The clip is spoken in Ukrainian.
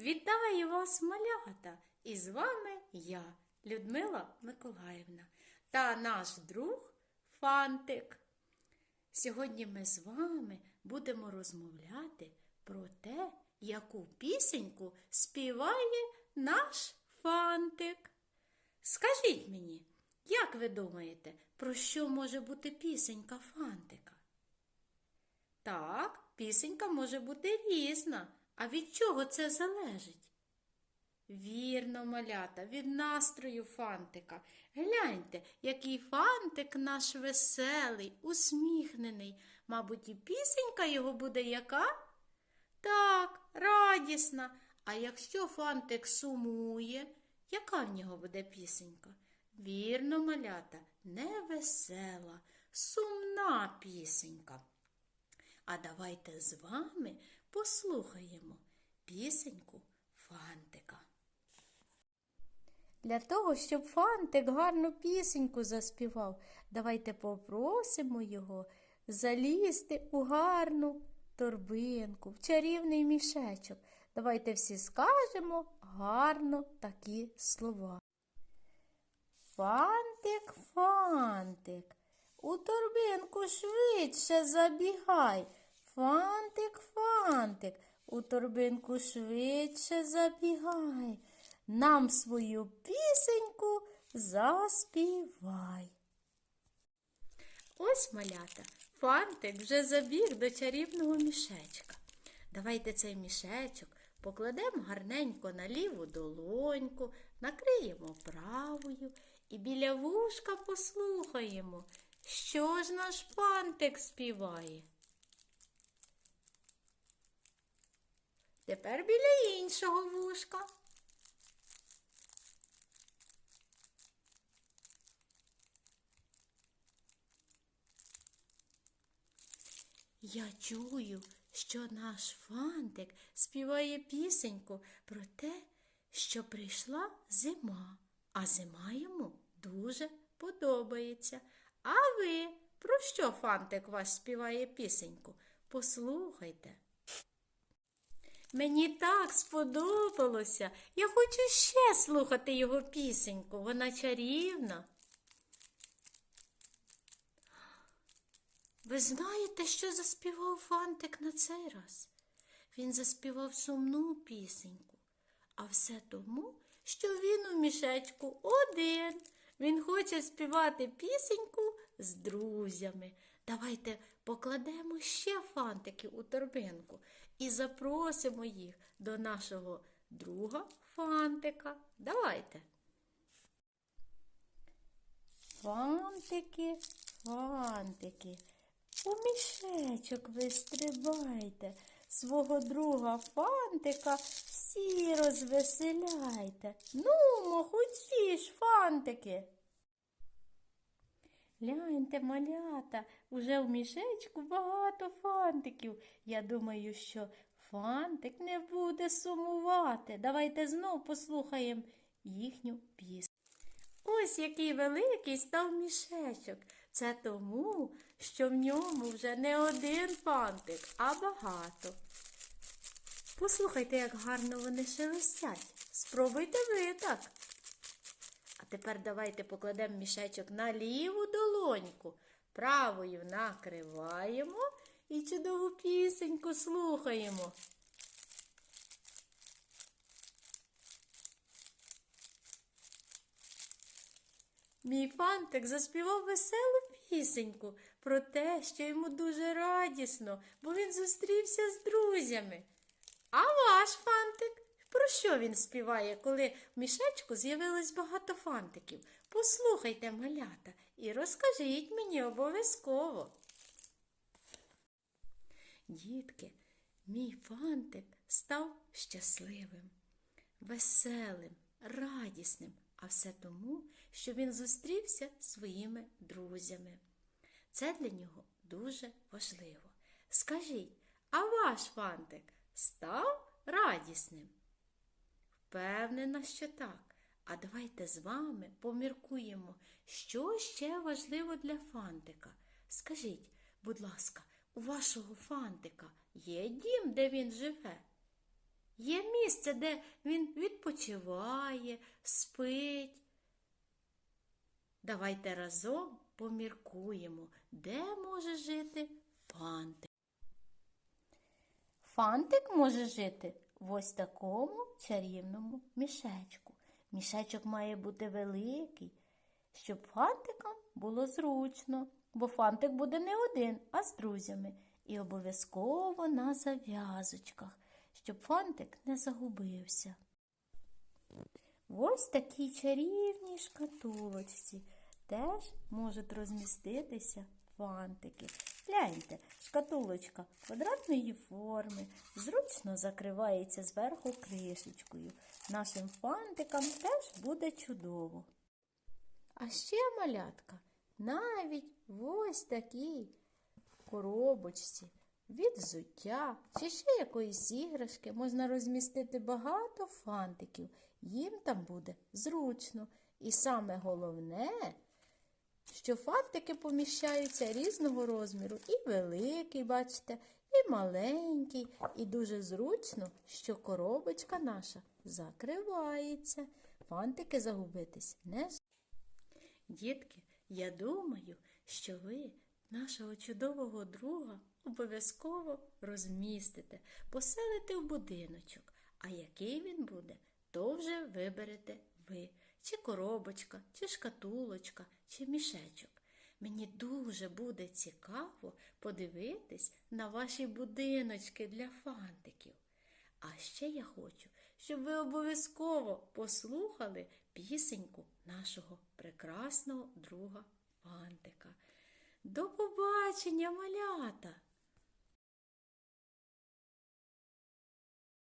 Вітаю вас, малята! І з вами я, Людмила Миколаївна, та наш друг Фантик. Сьогодні ми з вами будемо розмовляти про те, яку пісеньку співає наш Фантик. Скажіть мені, як ви думаєте, про що може бути пісенька Фантика? Так, пісенька може бути різна. А від чого це залежить? Вірно, малята, від настрою фантика. Гляньте, який фантик наш веселий, усміхнений. Мабуть, і пісенька його буде яка? Так, радісна. А якщо фантик сумує, яка в нього буде пісенька? Вірно, малята, невесела, сумна пісенька. А давайте з вами послухаємо пісеньку Фантика. Для того, щоб Фантик гарну пісеньку заспівав, давайте попросимо його залізти у гарну торбинку, в чарівний мішечок. Давайте всі скажемо гарно такі слова. Фантик, фантик, у торбинку швидше забігай. Фантик, фантик, у торбинку швидше забігай. Нам свою пісеньку заспівай. Ось малята, фантик вже забіг до чарівного мішечка. Давайте цей мішечок покладемо гарненько на ліву долоньку, накриємо правою і біля вушка послухаємо, що ж наш фантик співає. Тепер біля іншого вушка. Я чую, що наш фантик співає пісеньку про те, що прийшла зима, а зима йому дуже подобається. А ви про що фантик ваш співає пісеньку? Послухайте. Мені так сподобалося. Я хочу ще слухати його пісеньку. Вона чарівна. Ви знаєте, що заспівав Фантик на цей раз? Він заспівав сумну пісеньку, а все тому, що він у мішечку один. Він хоче співати пісеньку з друзями. Давайте покладемо ще фантиків у торбинку і запросимо їх до нашого друга фантика. Давайте. Фантики, фантики, у мішечок ви стрибайте, свого друга фантика всі розвеселяйте. Ну, хочі фантики. Гляньте, малята, уже в мішечку багато фантиків. Я думаю, що фантик не буде сумувати. Давайте знов послухаємо їхню пісню. Ось який великий став мішечок. Це тому, що в ньому вже не один фантик, а багато. Послухайте, як гарно вони шелестять. Спробуйте ви так. А тепер давайте покладемо мішечок на ліву долоньку, правою накриваємо і чудову пісеньку слухаємо. Мій фантик заспівав веселу пісеньку про те, що йому дуже радісно, бо він зустрівся з друзями. А ваш фантик? Про що він співає, коли в мішечку з'явилось багато фантиків? Послухайте, малята, і розкажіть мені обов'язково. Дітки, мій фантик став щасливим, веселим, радісним, а все тому, що він зустрівся своїми друзями. Це для нього дуже важливо. Скажіть, а ваш фантик став радісним? Впевнена, що так. А давайте з вами поміркуємо, що ще важливо для фантика. Скажіть, будь ласка, у вашого фантика є дім, де він живе? Є місце, де він відпочиває, спить. Давайте разом поміркуємо, де може жити фантик. Фантик може жити в ось такому чарівному мішечку. Мішечок має бути великий, щоб фантикам було зручно, бо фантик буде не один, а з друзями. І обов'язково на зав'язочках, щоб фантик не загубився. Ось такій чарівній шкатулочці теж можуть розміститися фантики. Гляньте, шкатулочка квадратної форми, зручно закривається зверху кришечкою. Нашим фантикам теж буде чудово. А ще малятка, навіть в ось такій коробочці від взуття чи ще якоїсь іграшки можна розмістити багато фантиків. Їм там буде зручно. І саме головне, що фантики поміщаються різного розміру. І великий, бачите, і маленький, і дуже зручно, що коробочка наша закривається. Фантики загубитись не Дітки, я думаю, що ви нашого чудового друга обов'язково розмістите, поселите в будиночок. А який він буде, то вже виберете ви. Чи коробочка, чи шкатулочка, чи мішечок. Мені дуже буде цікаво подивитись на ваші будиночки для фантиків. А ще я хочу, щоб ви обов'язково послухали пісеньку нашого прекрасного друга Фантика. До побачення, малята!